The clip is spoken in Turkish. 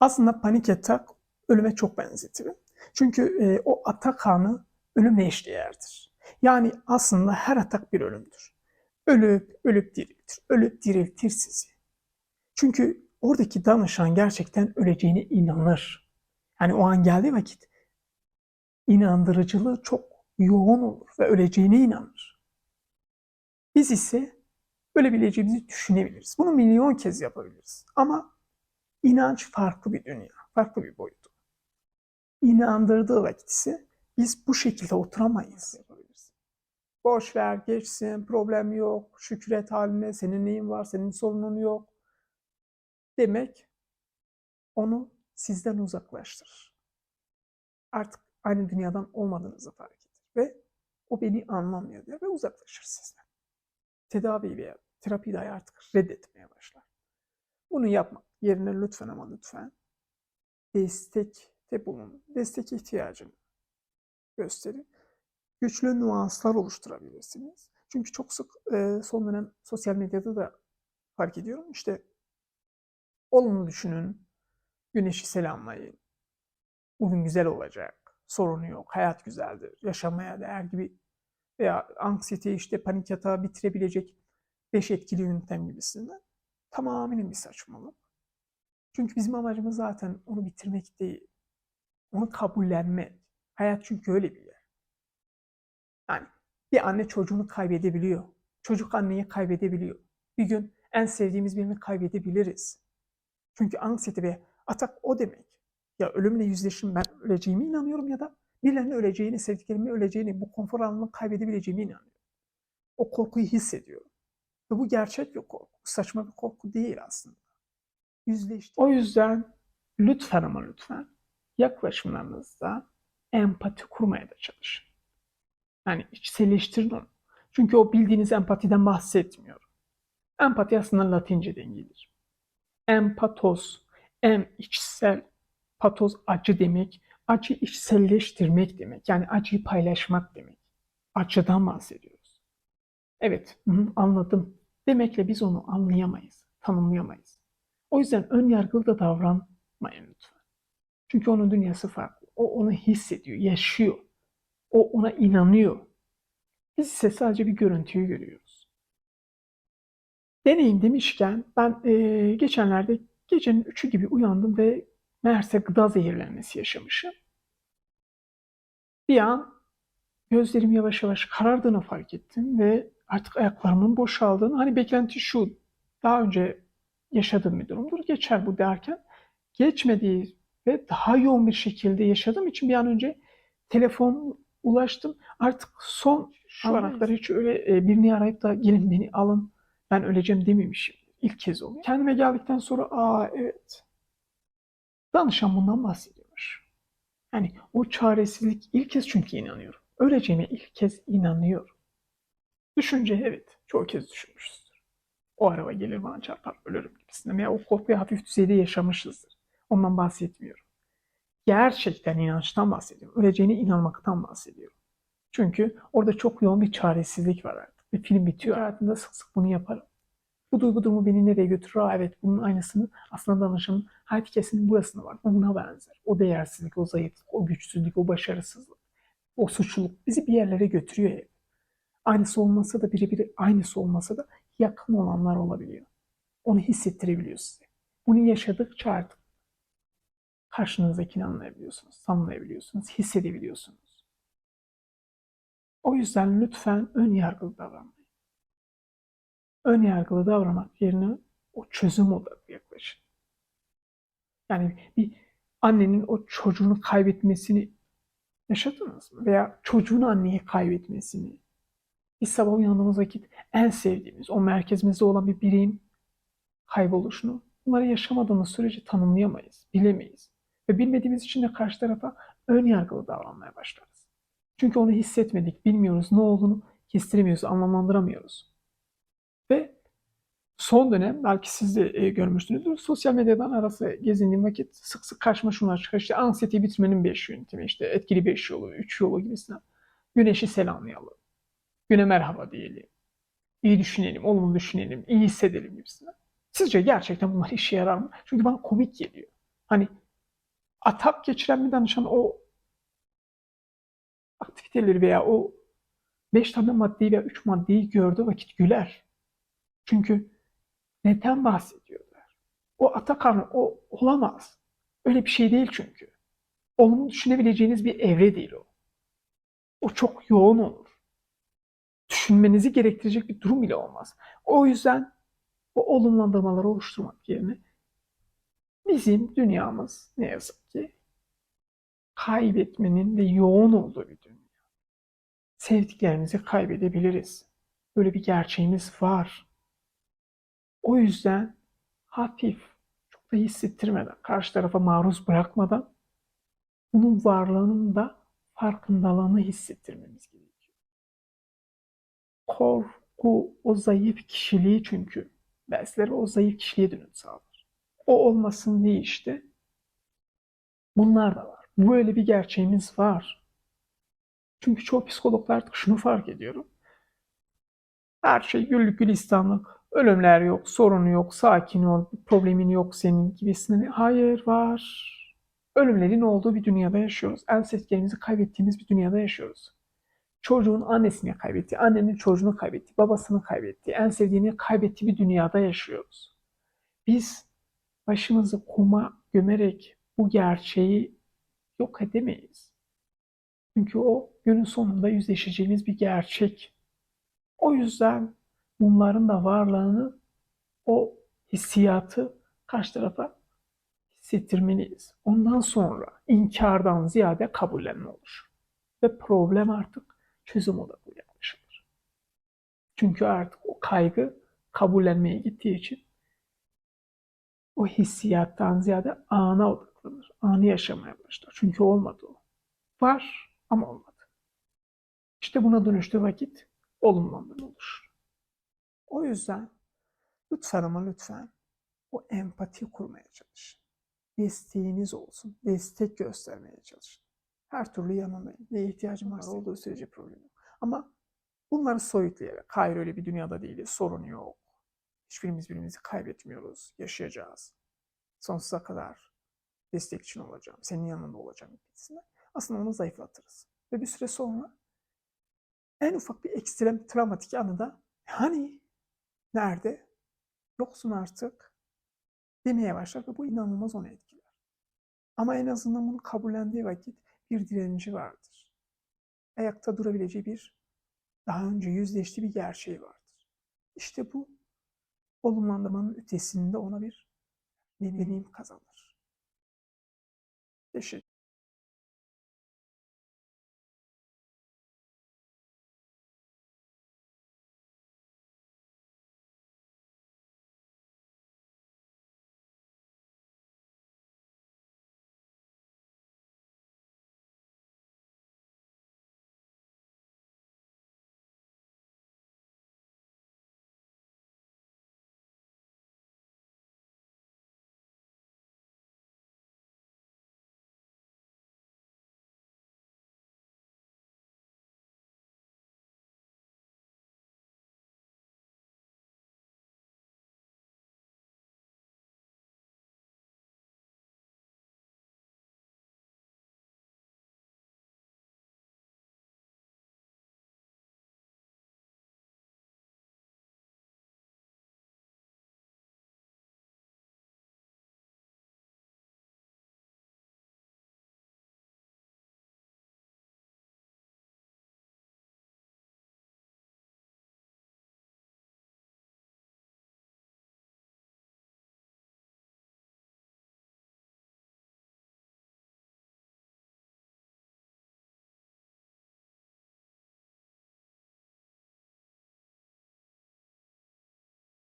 Aslında panik atak ölüme çok benzetirim. Çünkü e, o atak anı ölümle eşdeğerdir. Yani aslında her atak bir ölümdür. Ölüp, ölüp diriltir. Ölüp diriltir sizi. Çünkü oradaki danışan gerçekten öleceğine inanır. Yani o an geldiği vakit inandırıcılığı çok yoğun olur ve öleceğine inanır. Biz ise ölebileceğimizi düşünebiliriz. Bunu milyon kez yapabiliriz. Ama inanç farklı bir dünya, farklı bir boyutu. İnandırdığı vakit biz bu şekilde oturamayız. Boş ver, geçsin, problem yok, şükret haline, senin neyin var, senin sorunun yok demek onu sizden uzaklaştırır. Artık aynı dünyadan olmadığınızı fark eder ve o beni anlamıyor der ve uzaklaşır sizden. Tedavi veya terapiyi dahi artık reddetmeye başlar. Bunu yapmak yerine lütfen ama lütfen destekte bulunun. Destek ihtiyacını gösterin. Güçlü nüanslar oluşturabilirsiniz. Çünkü çok sık e, son dönem sosyal medyada da fark ediyorum. İşte olumlu düşünün, güneşi selamlayın, bugün güzel olacak, sorunu yok, hayat güzeldir, yaşamaya değer gibi veya anksiyete işte panik yatağı bitirebilecek beş etkili yöntem gibisinden tamamen bir saçmalık. Çünkü bizim amacımız zaten onu bitirmek değil. Onu kabullenmek. Hayat çünkü öyle bir yer. Yani bir anne çocuğunu kaybedebiliyor. Çocuk anneyi kaybedebiliyor. Bir gün en sevdiğimiz birini kaybedebiliriz. Çünkü anksiyete ve atak o demek. Ya ölümle yüzleşim ben öleceğime inanıyorum ya da birilerinin öleceğini, sevdiklerimin öleceğini, bu konfor alanını kaybedebileceğime inanıyorum. O korkuyu hissediyorum. Ve bu gerçek bir korku. Saçma bir korku değil aslında. Yüzleştik. O yüzden lütfen ama lütfen yaklaşımlarınızda empati kurmaya da çalışın. Yani içselleştirin onu. Çünkü o bildiğiniz empatiden bahsetmiyor. Empati aslında Latinceden gelir. Empatos, em içsel, patos acı demek, acı içselleştirmek demek. Yani acıyı paylaşmak demek. Acıdan bahsediyoruz. Evet, anladım. Demekle biz onu anlayamayız, tanımlayamayız. O yüzden ön yargılı da davranmayın lütfen. Çünkü onun dünyası farklı. O onu hissediyor, yaşıyor. O ona inanıyor. Biz ise sadece bir görüntüyü görüyoruz. Deneyim demişken ben eee, geçenlerde gecenin üçü gibi uyandım ve meğerse gıda zehirlenmesi yaşamışım. Bir an gözlerim yavaş yavaş karardığını fark ettim ve artık ayaklarımın boşaldığını, hani beklenti şu, daha önce yaşadığım bir durumdur, geçer bu derken, geçmediği ve daha yoğun bir şekilde yaşadığım için bir an önce telefon ulaştım. Artık son şu ana kadar hiç öyle e, birini arayıp da gelin beni alın, ben öleceğim dememişim. İlk kez oluyor. Kendime geldikten sonra, aa evet, danışan bundan bahsediyormuş. Yani o çaresizlik ilk kez çünkü inanıyorum. Öleceğime ilk kez inanıyorum. Düşünce evet çoğu kez düşünmüşüzdür. O araba gelir bana çarpar ölürüm gibisinden veya o korkuyu hafif düzeyde yaşamışızdır. Ondan bahsetmiyorum. Gerçekten inançtan bahsediyorum. Öleceğine inanmaktan bahsediyorum. Çünkü orada çok yoğun bir çaresizlik var artık. Ve film bitiyor. Hayatımda sık sık bunu yaparım. Bu duygu durumu beni nereye götürür? Aa, evet bunun aynısını aslında danışanın hayat hikayesinin burasında var. Bu buna benzer. O değersizlik, o zayıflık, o güçsüzlük, o başarısızlık, o suçluluk bizi bir yerlere götürüyor hep. Aynısı olmasa da birebir aynısı olmasa da yakın olanlar olabiliyor. Onu hissettirebiliyor size. Bunu yaşadıkça artık karşınızdakini anlayabiliyorsunuz, tanımlayabiliyorsunuz, hissedebiliyorsunuz. O yüzden lütfen ön yargılı davranmayın. Ön yargılı davranmak yerine o çözüm odaklı yaklaşın. Yani bir annenin o çocuğunu kaybetmesini yaşadınız mı? Veya çocuğun anneyi kaybetmesini. Biz sabah uyandığımız vakit en sevdiğimiz, o merkezimizde olan bir bireyin kayboluşunu bunları yaşamadığımız sürece tanımlayamayız, bilemeyiz. Ve bilmediğimiz için de karşı tarafa ön yargılı davranmaya başlarız. Çünkü onu hissetmedik, bilmiyoruz, ne olduğunu kestiremiyoruz, anlamlandıramıyoruz. Ve son dönem belki siz de e, görmüşsünüzdür. Sosyal medyadan arası gezindiğim vakit sık sık karşıma şunlar çıkıyor. İşte anksiyeteyi bitirmenin 5 yöntemi, işte etkili 5 yolu, 3 yolu gibisinden. Güneşi selamlayalım. Güne merhaba diyelim. İyi düşünelim, olumlu düşünelim, iyi hissedelim gibisinden. Sizce gerçekten bunlar işe yarar mı? Çünkü bana komik geliyor. Hani atak geçiren bir danışan o aktiviteleri veya o beş tane maddeyi veya üç maddeyi gördüğü vakit güler. Çünkü neden bahsediyorlar? O Atakan o olamaz. Öyle bir şey değil çünkü. Olumlu düşünebileceğiniz bir evre değil o. O çok yoğun olur. Düşünmenizi gerektirecek bir durum bile olmaz. O yüzden o olumlandırmaları oluşturmak yerine bizim dünyamız ne yazık ki kaybetmenin de yoğun olduğu bir dünya. Sevdiklerimizi kaybedebiliriz. Böyle bir gerçeğimiz var. O yüzden hafif, çok da hissettirmeden, karşı tarafa maruz bırakmadan bunun varlığının da farkındalığını hissettirmemiz gerekiyor. Korku o zayıf kişiliği çünkü besleri o zayıf kişiliğe dönüm sağlar. O olmasın diye işte bunlar da var. Böyle bir gerçeğimiz var. Çünkü çoğu psikologlar artık şunu fark ediyorum. Her şey güllük gülistanlık. Ölümler yok, sorunu yok, sakin ol, problemin yok senin gibisinden. Hayır var. Ölümlerin olduğu bir dünyada yaşıyoruz. En sevdiklerimizi kaybettiğimiz bir dünyada yaşıyoruz. Çocuğun annesini kaybetti, annenin çocuğunu kaybetti, babasını kaybetti, en sevdiğini kaybettiği bir dünyada yaşıyoruz. Biz başımızı kuma gömerek bu gerçeği yok edemeyiz. Çünkü o günün sonunda yüzleşeceğimiz bir gerçek. O yüzden bunların da varlığını, o hissiyatı karşı tarafa hissettirmeliyiz. Ondan sonra inkardan ziyade kabullenme olur. Ve problem artık çözüm odaklı yaklaşılır. Çünkü artık o kaygı kabullenmeye gittiği için o hissiyattan ziyade ana odaklanır. Anı yaşamaya başlar. Çünkü olmadı o. Var ama olmadı. İşte buna dönüştüğü vakit olumlandırma olur. O yüzden lütfen ama lütfen o empati kurmaya çalışın. Desteğiniz olsun. Destek göstermeye çalışın. Her türlü yanındayım. Neye ihtiyacım varsa olduğu sürece problem yok. Ama bunları soyutlayarak, hayır öyle bir dünyada değiliz, sorun yok. Hiçbirimiz birbirimizi kaybetmiyoruz, yaşayacağız. Sonsuza kadar destek için olacağım, senin yanında olacağım gibisinden. Aslında onu zayıflatırız. Ve bir süre sonra en ufak bir ekstrem travmatik anıda hani nerede yoksun artık demeye başlar ve bu inanılmaz onu etkiler. Ama en azından bunu kabullendiği vakit bir direnci vardır. Ayakta durabileceği bir daha önce yüzleştiği bir gerçeği vardır. İşte bu olumlandırmanın ötesinde ona bir deneyim kazanır. Teşekkür